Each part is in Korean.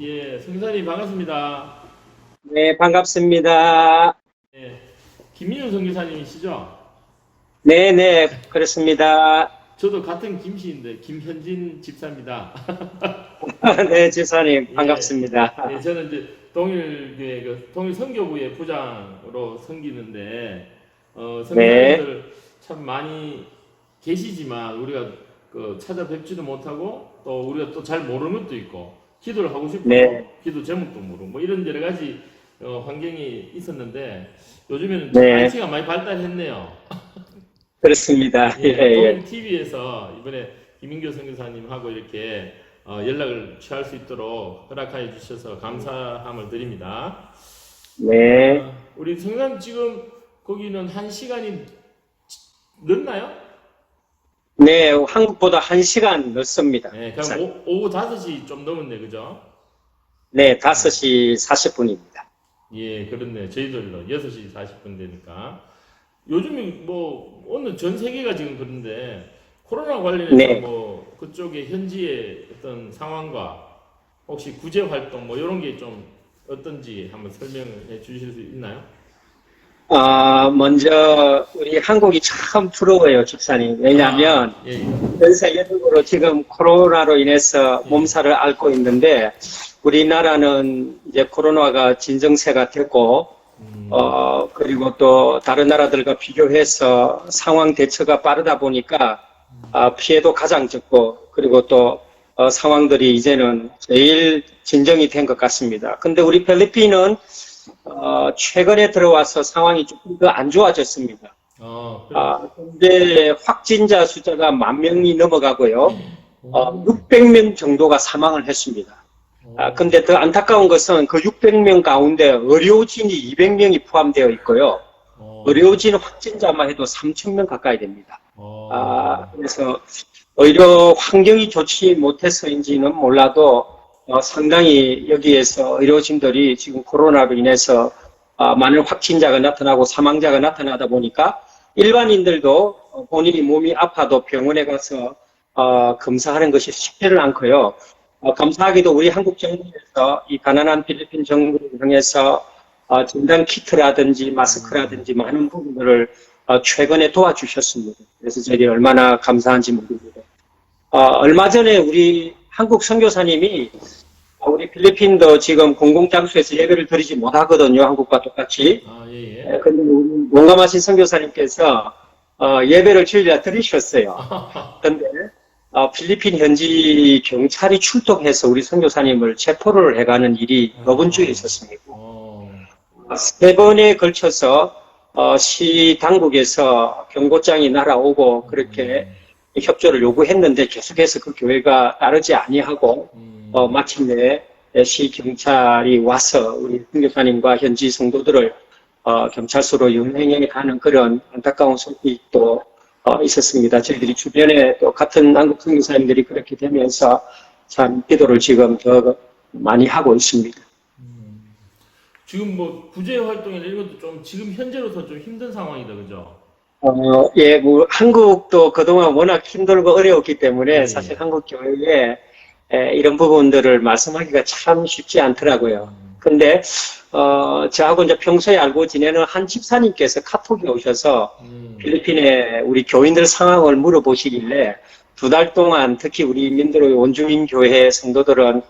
예, 성사님 반갑습니다. 네, 반갑습니다. 예, 김민우 선교사님이시죠? 네, 네, 그렇습니다. 저도 같은 김씨인데 김현진 집사입니다. 네, 지사님, 예. 반갑습니다. 예, 저는 이제 동일교회 그 동일 선교부의 부장으로 섬기는데 어, 선교사님들 참 많이 계시지만 우리가 그 찾아뵙지도 못하고 또 우리가 또 잘 모르는 것도 있고 기도를 하고 싶고 네. 기도 제목도 모르고 뭐 이런 여러 가지 어, 환경이 있었는데 요즘에는 네. IT가 많이 발달했네요. 그렇습니다. 예, 예, 예. TV에서 이번에 김인교 선교사님하고 이렇게 어, 연락을 취할 수 있도록 허락하여 주셔서 감사함을 드립니다. 네. 어, 우리 성남 지금 거기는 한 시간이 늦나요? 네, 한국보다 한 시간 늦습니다. 네, 그럼 오, 오후 5시 좀 넘었네, 그죠? 네, 5시 40분입니다. 예, 그렇네. 저희들로 6시 40분 되니까. 요즘에 뭐, 오늘 전 세계가 지금 그런데, 코로나 관련해서 네. 뭐, 그쪽의 현지의 어떤 상황과 혹시 구제 활동 뭐, 이런 게 좀 어떤지 한번 설명을 해 주실 수 있나요? 아, 먼저, 우리 한국이 참 부러워요, 집사님. 왜냐하면, 아, 예, 예. 전 세계적으로 지금 코로나로 인해서 몸살을 앓고 있는데, 우리나라는 이제 코로나가 진정세가 됐고, 음, 어, 그리고 또 다른 나라들과 비교해서 상황 대처가 빠르다 보니까 아, 피해도 가장 적고 그리고 또 어, 상황들이 이제는 제일 진정이 된 것 같습니다. 근데 우리 필리핀은 어, 최근에 들어와서 상황이 조금 더 안 좋아졌습니다. 어, 그래. 아, 근데 확진자 숫자가 만 명이 넘어가고요. 어, 600명 정도가 사망을 했습니다. 아, 근데 더 안타까운 것은 그 600명 가운데 의료진이 200명이 포함되어 있고요. 어, 의료진 확진자만 해도 3,000명 가까이 됩니다. 어, 아, 그래서 의료 환경이 좋지 못해서인지는 몰라도 어, 상당히 여기에서 의료진들이 지금 코로나로 인해서 아, 많은 확진자가 나타나고 사망자가 나타나다 보니까 일반인들도 어, 본인이 몸이 아파도 병원에 가서 어, 검사하는 것이 쉽지를 않고요. 어, 감사하게도 우리 한국 정부에서 이 가난한 필리핀 정부를 통해서 어, 진단 키트라든지 마스크라든지 많은 부분들을 어, 최근에 도와주셨습니다. 그래서 저희들이 얼마나 감사한지 모릅니다. 어, 얼마 전에 우리 한국 선교사님이 어, 우리 필리핀도 지금 공공장소에서 예배를 드리지 못하거든요. 한국과 똑같이. 아, 예, 예. 예, 근데 우리 용감하신 선교사님께서 어, 예배를 주일날 드리셨어요. 그런데 어, 필리핀 현지 경찰이 출동해서 우리 선교사님을 체포를 해가는 일이 이번 주에 있었습니다. 어, 세 번에 걸쳐서 어, 시 당국에서 경고장이 날아오고 그렇게 협조를 요구했는데 계속해서 그 교회가 따르지 아니하고 음, 어, 마침내 시 경찰이 와서 우리 선교사님과 현지 성도들을 어, 경찰서로 연행해 가는 그런 안타까운 소식도 어, 있었습니다. 저희들이 주변에 또 같은 한국 선교사님들이 그렇게 되면서 참 기도를 지금 더 많이 하고 있습니다. 음. 지금 뭐 구제 활동이나 이런 것도 좀 지금 현재로서 좀 힘든 상황이다, 그죠? 어, 예, 뭐, 한국도 그동안 워낙 힘들고 어려웠기 때문에 네. 사실 한국 교회에 에, 이런 부분들을 말씀하기가 참 쉽지 않더라고요. 근데, 어, 저하고 이제 평소에 알고 지내는 한 집사님께서 카톡이 오셔서 음, 필리핀의 우리 교인들 상황을 물어보시길래 두 달 동안 특히 우리 민들의 원주민 교회 성도들은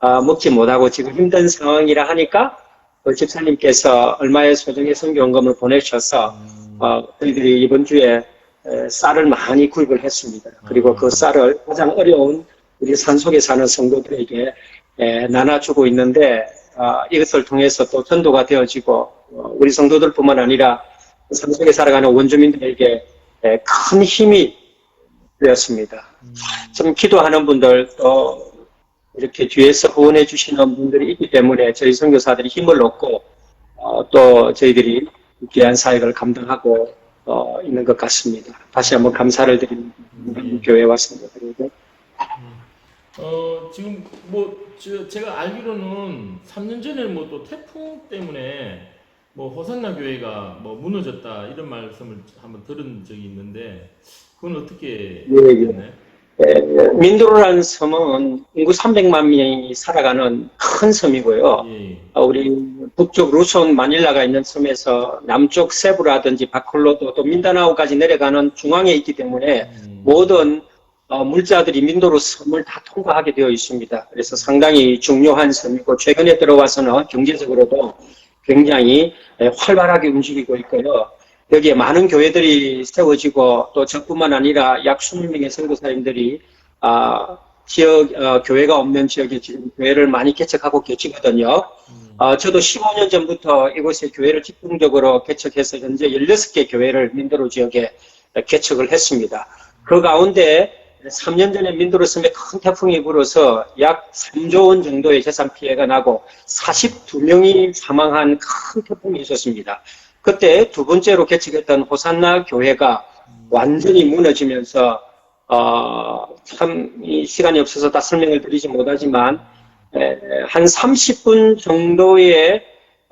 아, 먹지 못하고 지금 힘든 상황이라 하니까 그 집사님께서 얼마의 소정의 성경금을 보내셔서 음, 어, 저희들이 이번 주에 에, 쌀을 많이 구입을 했습니다. 그리고 그 쌀을 가장 어려운 우리 산속에 사는 성도들에게 에, 나눠주고 있는데 아, 이것을 통해서 또 전도가 되어지고 어, 우리 성도들뿐만 아니라 산속에 살아가는 원주민들에게 에, 큰 힘이 되었습니다. 음, 좀 기도하는 분들 또 이렇게 뒤에서 후원해 주시는 분들이 있기 때문에 저희 선교사들이 힘을 얻고 어, 또 저희들이 귀한 사역을 감당하고 어, 있는 것 같습니다. 다시 한번 감사를 드립니다. 예. 교회 왔습니다. 그리고 어, 지금 뭐 저, 제가 알기로는 3년 전에 뭐 또 태풍 때문에 뭐 호산나 교회가 뭐 무너졌다 이런 말씀을 한번 들은 적이 있는데 그건 어떻게 예, 예. 됐나요? 에, 민도로라는 섬은 인구 300만 명이 살아가는 큰 섬이고요. 예. 어, 우리 북쪽 루손 마닐라가 있는 섬에서 남쪽 세부라든지 바콜로도 또 민다나오까지 내려가는 중앙에 있기 때문에 음, 모든 어, 물자들 이 민도로 섬을 다 통과하게 되어 있습니다. 그래서 상당히 중요한 섬이고 최근에 들어와서는 경제적으로도 굉장히 에, 활발하게 움직이고 있고요. 여기에 많은 교회들이 세워지고 또 저뿐만 아니라 약 20명의 선교사님들이 아, 지역 어, 교회가 없는 지역에 지금 교회를 많이 개척하고 계시거든요. 음, 어, 저도 15년 전부터 이곳에 교회를 집중적으로 개척해서 현재 16개 교회를 민도로 지역에 개척을 했습니다. 그 가운데 3년 전에 민도로 섬에 큰 태풍이 불어서 약 3조 원 정도의 재산 피해가 나고 42명이 사망한 큰 태풍이 있었습니다. 그때 두 번째로 개척했던 호산나 교회가 완전히 무너지면서 어, 참, 이 시간이 없어서 다 설명을 드리지 못하지만, 에, 한 30분 정도의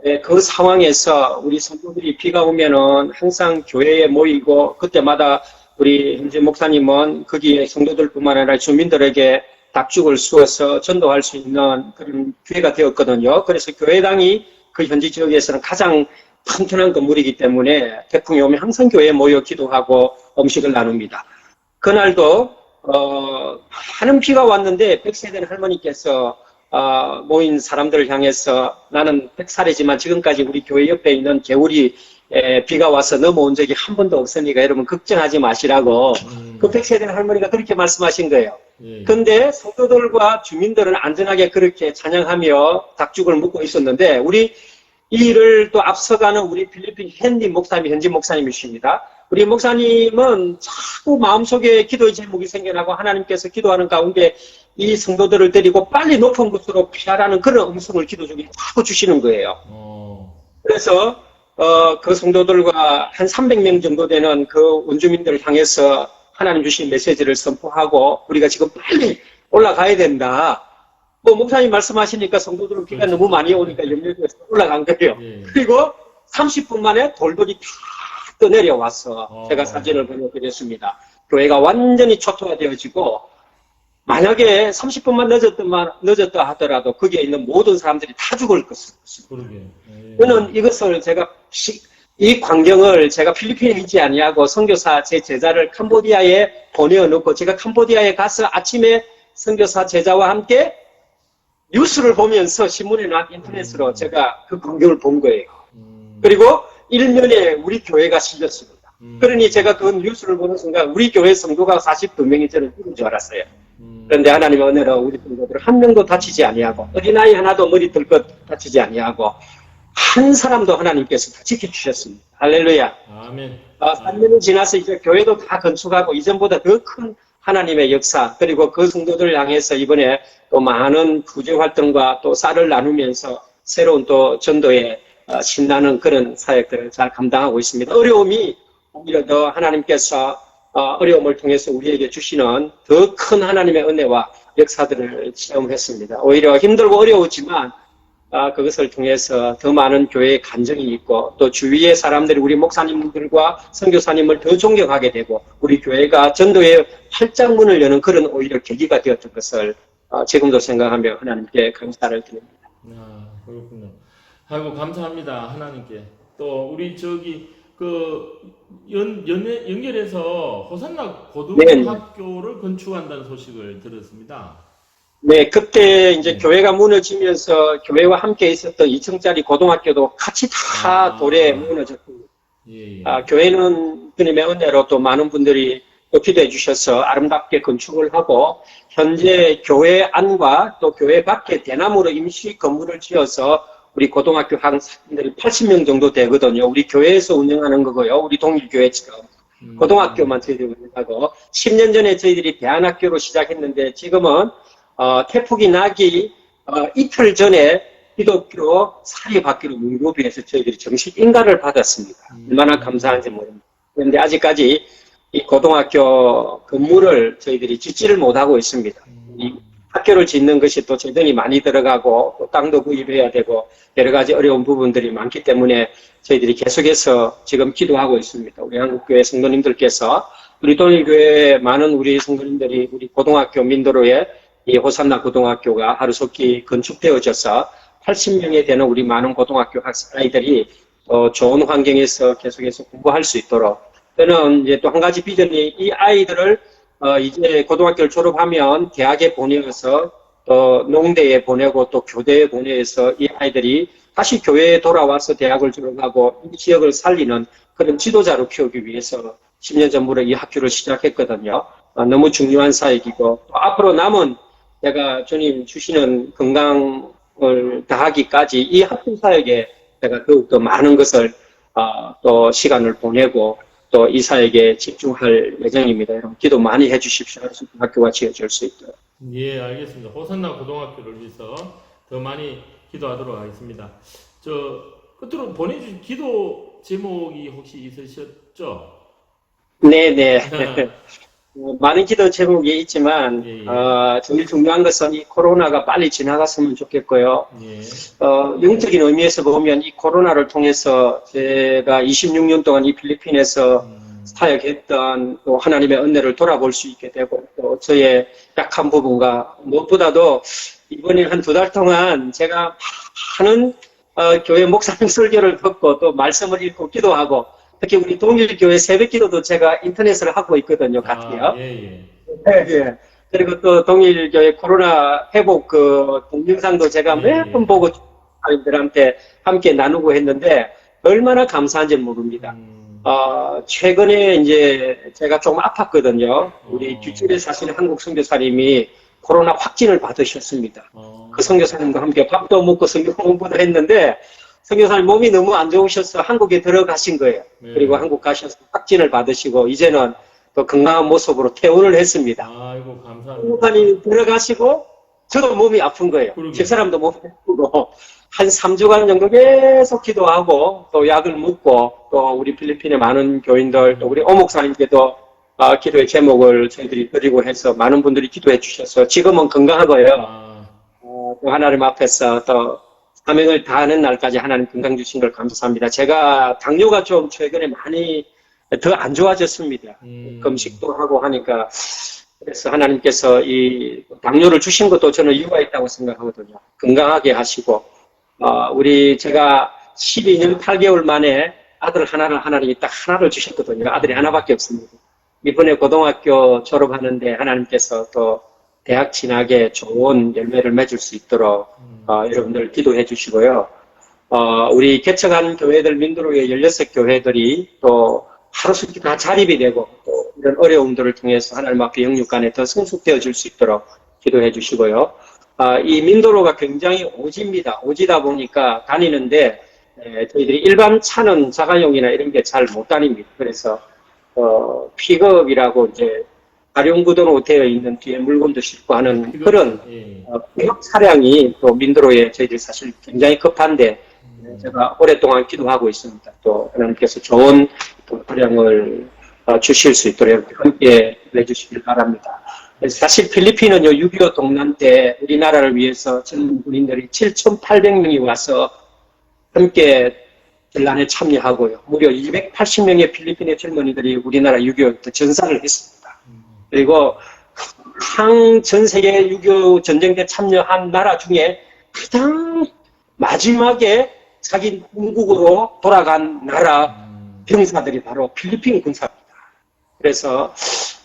에, 그 상황에서 우리 성도들이 비가 오면은 항상 교회에 모이고, 그때마다 우리 현재 목사님은 거기에 성도들뿐만 아니라 주민들에게 닭죽을 쑤어서 전도할 수 있는 그런 기회가 되었거든요. 그래서 교회당이 그 현지 지역에서는 가장 튼튼한 건물이기 때문에 태풍이 오면 항상 교회에 모여 기도하고 음식을 나눕니다. 그날도 어, 많은 비가 왔는데 100세 된 할머니께서 어, 모인 사람들을 향해서 나는 100살이지만 지금까지 우리 교회 옆에 있는 개울이 에, 비가 와서 넘어온 적이 한 번도 없으니까 여러분 걱정하지 마시라고 음, 그 100세 된 할머니가 그렇게 말씀하신 거예요. 예. 근데 성도들과 주민들은 안전하게 그렇게 찬양하며 닭죽을 먹고 있었는데 우리 이 일을 또 앞서가는 우리 필리핀 헨리 목사님, 현지 목사님이십니다. 우리 목사님은 자꾸 마음속에 기도의 제목이 생겨나고 하나님께서 기도하는 가운데 이 성도들을 데리고 빨리 높은 곳으로 피하라는 그런 음성을 기도 중에 자꾸 주시는 거예요. 어, 그래서 어, 그 성도들과 한 300명 정도 되는 그 원주민들을 향해서 하나님 주신 메시지를 선포하고 우리가 지금 빨리 올라가야 된다. 뭐 목사님 말씀하시니까 성도들은 비가 너무 많이 오니까 염려돼서 올라간 거예요. 예. 그리고 30분 만에 돌돌이 다 떠내려와서 어. 제가 사진을 보내드렸습니다. 교회가 완전히 초토화되어지고 만약에 30분만 늦었더만, 늦었다 하더라도 거기에 있는 모든 사람들이 다 죽을 것입니다. 저는 이것을 제가 시- 이 광경을 제가 필리핀에 있지 아니하고 선교사 제 제자를 캄보디아에 보내어 놓고 제가 캄보디아에 가서 아침에 선교사 제자와 함께 뉴스를 보면서 신문이나 인터넷으로 제가 그 광경을 본 거예요. 음, 그리고 일면에 우리 교회가 실렸습니다. 음, 그러니 제가 그 뉴스를 보는 순간 우리 교회 성도가 42명이 저는 죽은 줄 알았어요. 음, 그런데 하나님의 은혜로 우리 성도들 한 명도 다치지 아니하고 어린아이 하나도 머리 들것 다치지 아니하고 한 사람도 하나님께서 다 지켜주셨습니다. 할렐루야. 아멘. 아, 3년이 지나서 이제 교회도 다 건축하고 이전보다 더 큰 하나님의 역사 그리고 그 성도들을 향해서 이번에 또 많은 구제 활동과 또 쌀을 나누면서 새로운 또 전도에 어, 신나는 그런 사역들을 잘 감당하고 있습니다. 어려움이 오히려 더 하나님께서 어, 어려움을 통해서 우리에게 주시는 더 큰 하나님의 은혜와 역사들을 체험했습니다. 오히려 힘들고 어려웠지만 아, 그것을 통해서 더 많은 교회의 간정이 있고 또 주위의 사람들이 우리 목사님들과 선교사님을 더 존경하게 되고 우리 교회가 전도의 활짝문을 여는 그런 오히려 계기가 되었던 것을 어, 지금도 생각하며 하나님께 감사를 드립니다. 아, 그렇군요. 아이고 감사합니다 하나님께. 또 우리 저기 그 연, 연애, 연결해서 호산나 고등학교를 건축한다는 소식을 들었습니다. 네, 그때 이제 네. 교회가 무너지면서 교회와 함께 있었던 2층짜리 고등학교도 같이 다 아. 돌에 무너졌고 예, 예. 아, 교회는 주님의 은혜로 또 많은 분들이 또 기도해 주셔서 아름답게 건축을 하고 현재 교회 안과 또 교회 밖에 대나무로 임시 건물을 지어서 우리 고등학교 학생들이 80명 정도 되거든요. 우리 교회에서 운영하는 거고요. 우리 동일교회처럼. 음, 고등학교만 저희들이 운영하고 10년 전에 저희들이 대안학교로 시작했는데 지금은 어, 태풍이 나기 어, 이틀 전에 기독교 사립학교로 문교부에서 저희들이 정식 인가를 받았습니다. 음. 얼마나 감사한지 모릅니다. 그런데 아직까지 이 고등학교 건물을 저희들이 짓지를 못하고 있습니다. 음, 이 학교를 짓는 것이 또 재정이 많이 들어가고 또 땅도 구입해야 되고 여러 가지 어려운 부분들이 많기 때문에 저희들이 계속해서 지금 기도하고 있습니다. 우리 한국교회 성도님들께서 우리 동일교회 많은 우리 성도님들이 우리 고등학교 민도로에 이 호산나 고등학교가 하루속히 건축되어져서 80명에 되는 우리 많은 고등학교 학생 아이들이 어, 좋은 환경에서 계속해서 공부할 수 있도록 저는 이제 또 한 가지 비전이 이 아이들을 어, 이제 고등학교를 졸업하면 대학에 보내서 또 농대에 보내고 또 교대에 보내서 이 아이들이 다시 교회에 돌아와서 대학을 졸업하고 이 지역을 살리는 그런 지도자로 키우기 위해서 10년 전부터 이 학교를 시작했거든요. 어, 너무 중요한 사역이고 또 앞으로 남은 제가 주님 주시는 건강을 다하기까지 이 학교 사역에 제가 더욱더 많은 것을 어, 또 시간을 보내고 또 이 사역에 집중할 예정입니다. 여러분 기도 많이 해주십시오. 학교가 지어질 수 있도록. 예, 알겠습니다. 호산나 고등학교를 위해서 더 많이 기도하도록 하겠습니다. 저 끝으로 보내주신 기도 제목이 혹시 있으셨죠? 네네. 어, 많은 기도 제목이 있지만 예, 예. 어, 제일 중요한 것은 이 코로나가 빨리 지나갔으면 좋겠고요. 예. 어, 영적인 의미에서 보면 이 코로나를 통해서 제가 26년 동안 이 필리핀에서 음, 사역했던 또 하나님의 은혜를 돌아볼 수 있게 되고 또 저의 약한 부분과 무엇보다도 이번에 한 두 달 동안 제가 많은 어, 교회 목사님 설교를 듣고 또 말씀을 읽고 기도하고 특히 우리 동일교회 새벽기도도 제가 인터넷을 하고 있거든요, 같이요. 아, 예, 예. 네, 예. 그리고 또 동일교회 코로나 회복 그 동영상도 제가 예, 몇번 예. 보고 사람들한테 함께 나누고 했는데 얼마나 감사한지 모릅니다. 음, 어, 최근에 이제 제가 좀 아팠거든요. 우리 어. 뒷집에 사시는 한국 선교사님이 코로나 확진을 받으셨습니다. 어, 그 선교사님과 함께 밥도 먹고 선교 공부도 했는데 선교사님 몸이 너무 안 좋으셔서 한국에 들어가신 거예요. 네. 그리고 한국 가셔서 확진을 받으시고 이제는 또 건강한 모습으로 퇴원을 했습니다. 아이고 감사합니다. 선교사님 들어가시고 저도 몸이 아픈 거예요. 집사람도 몸이 아프고 한 3주간 정도 계속 기도하고 또 약을 먹고 또 우리 필리핀의 많은 교인들 또 우리 오목사님께도 아, 기도의 제목을 저희들이 드리고 해서 많은 분들이 기도해 주셔서 지금은 건강하고요. 아, 어, 또 하나님 앞에서 또 사명을 다하는 날까지 하나님 건강 주신 걸 감사합니다. 제가 당뇨가 좀 최근에 많이 더 안 좋아졌습니다. 음, 금식도 하고 하니까 그래서 하나님께서 이 당뇨를 주신 것도 저는 이유가 있다고 생각하거든요. 건강하게 하시고 어, 우리 제가 12년 8개월 만에 아들 하나를 하나님이 딱 하나를 주셨거든요. 아들이 하나밖에 없습니다. 이번에 고등학교 졸업하는데 하나님께서 또 대학 진학에 좋은 열매를 맺을 수 있도록 음, 어, 여러분들 기도해 주시고요. 어, 우리 개척한 교회들, 민도로의 16교회들이 또 하루속히 다 자립이 되고 또 이런 어려움들을 통해서 하나님 앞에 영육간에 더 성숙되어질 수 있도록 기도해 주시고요. 아, 이 민도로가 굉장히 오지입니다. 오지다 보니까 다니는데 에, 저희들이 일반 차는 자가용이나 이런 게 잘 못 다닙니다. 그래서 어, 픽업이라고 이제 가룡구도로 되어 있는 뒤에 물건도 싣고 하는 그런 예. 어, 차량이 또 민도로에 저희들이 사실 굉장히 급한데 음, 제가 오랫동안 기도하고 있습니다. 또 하나님께서 좋은 또 차량을 어, 주실 수 있도록 함께 해주시길 바랍니다. 사실 필리핀은요 6.25 동란 때 우리나라를 위해서 젊은 군인들이 7,800명이 와서 함께 전란에 참여하고요. 무려 280명의 필리핀의 젊은이들이 우리나라 6.25때 전사를 했습니다. 음, 그리고 항전 세계 6.25 전쟁 때 참여한 나라 중에 가장 마지막에 자기 본국으로 돌아간 나라 음, 병사들이 바로 필리핀 군사입니다. 그래서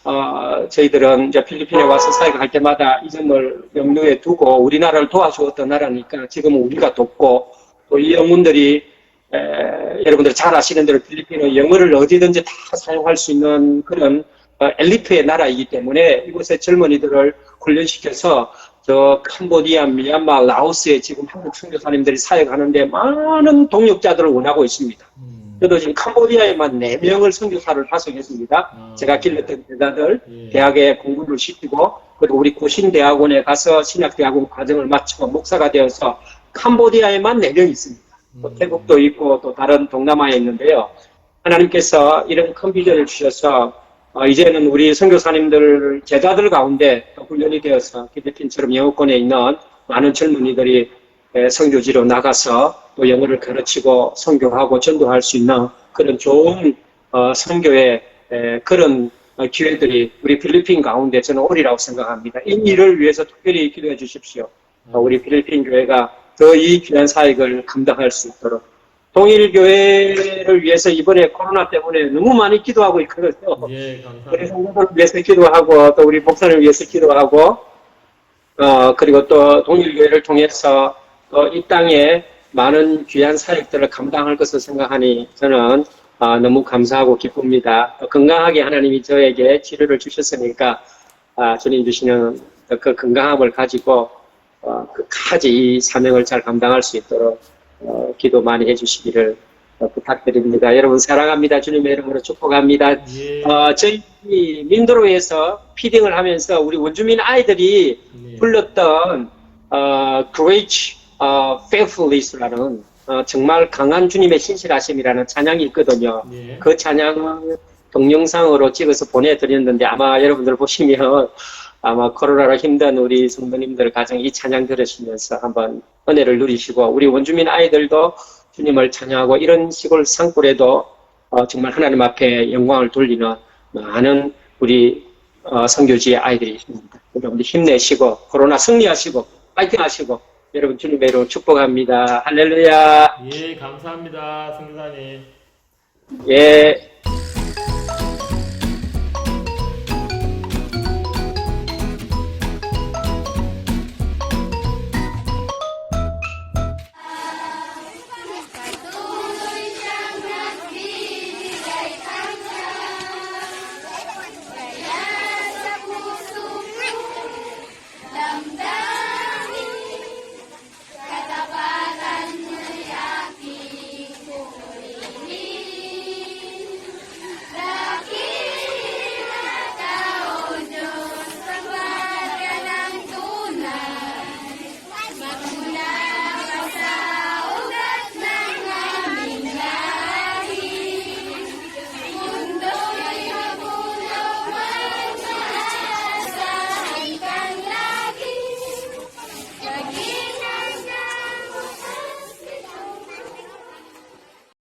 어, 저희들은 이제 필리핀에 와서 사역할 때마다 이 점을 염두에 두고 우리나라를 도와주었던 나라니까 지금은 우리가 돕고 또 이 영문들이 에, 여러분들 잘 아시는 대로 필리핀은 영어를 어디든지 다 사용할 수 있는 그런 어, 엘리트의 나라이기 때문에 이곳의 젊은이들을 훈련시켜서 저 캄보디아, 미얀마, 라오스에 지금 한국 선교사님들이 사역하는데 많은 동역자들을 원하고 있습니다. 음, 저도 지금 캄보디아에만 4명을 선교사를 파송했습니다. 아, 제가 길렀던 대가들 예. 대학에 공부를 시키고 그리고 우리 고신대학원에 가서 신학대학원 과정을 마치고 목사가 되어서 캄보디아에만 4명 있습니다. 또 음, 태국도 있고 또 다른 동남아에 있는데요. 하나님께서 이런 큰 비전을 주셔서 어, 이제는 우리 선교사님들 제자들 가운데 또 훈련이 되어서 필리핀처럼 영어권에 있는 많은 젊은이들이 에, 선교지로 나가서 또 영어를 가르치고 선교하고 전도할 수 있는 그런 좋은 어, 선교의 에, 그런 어, 기회들이 우리 필리핀 가운데 저는 오리라고 생각합니다. 이 일을 위해서 특별히 기도해 주십시오. 어, 우리 필리핀 교회가 더 이 귀한 사역을 감당할 수 있도록 동일교회를 위해서 이번에 코로나 때문에 너무 많이 기도하고 있거든요. 예, 우리 감사합니다. 성도들을 위해서 기도하고 또 우리 목사를 위해서 기도하고 어 그리고 또 동일교회를 통해서 또 이 땅에 많은 귀한 사역들을 감당할 것을 생각하니 저는 아, 너무 감사하고 기쁩니다. 또 건강하게 하나님이 저에게 치료를 주셨으니까 아, 주님 주시는 그 건강함을 가지고 어, 끝까지 이 사명을 잘 감당할 수 있도록 어, 기도 많이 해주시기를 어, 부탁드립니다. 여러분 사랑합니다. 주님의 이름으로 축복합니다. 예, 어, 저희 민도로에서 피딩을 하면서 우리 원주민 아이들이 예. 불렀던 어, Great 어, Faithfulness라는 어, 정말 강한 주님의 신실하심이라는 찬양이 있거든요. 예. 그 찬양을 동영상으로 찍어서 보내드렸는데 아마 여러분들 보시면 아마 코로나로 힘든 우리 성도님들 가정 이 찬양 들으시면서 한번 은혜를 누리시고 우리 원주민 아이들도 주님을 찬양하고 이런 시골 산골에도 어, 정말 하나님 앞에 영광을 돌리는 많은 우리 어, 선교지의 아이들이 있습니다. 여러분들 힘내시고 코로나 승리하시고 파이팅 하시고 여러분 주님의 이름으로 축복합니다. 할렐루야. 예, 감사합니다, 성교사님. 예.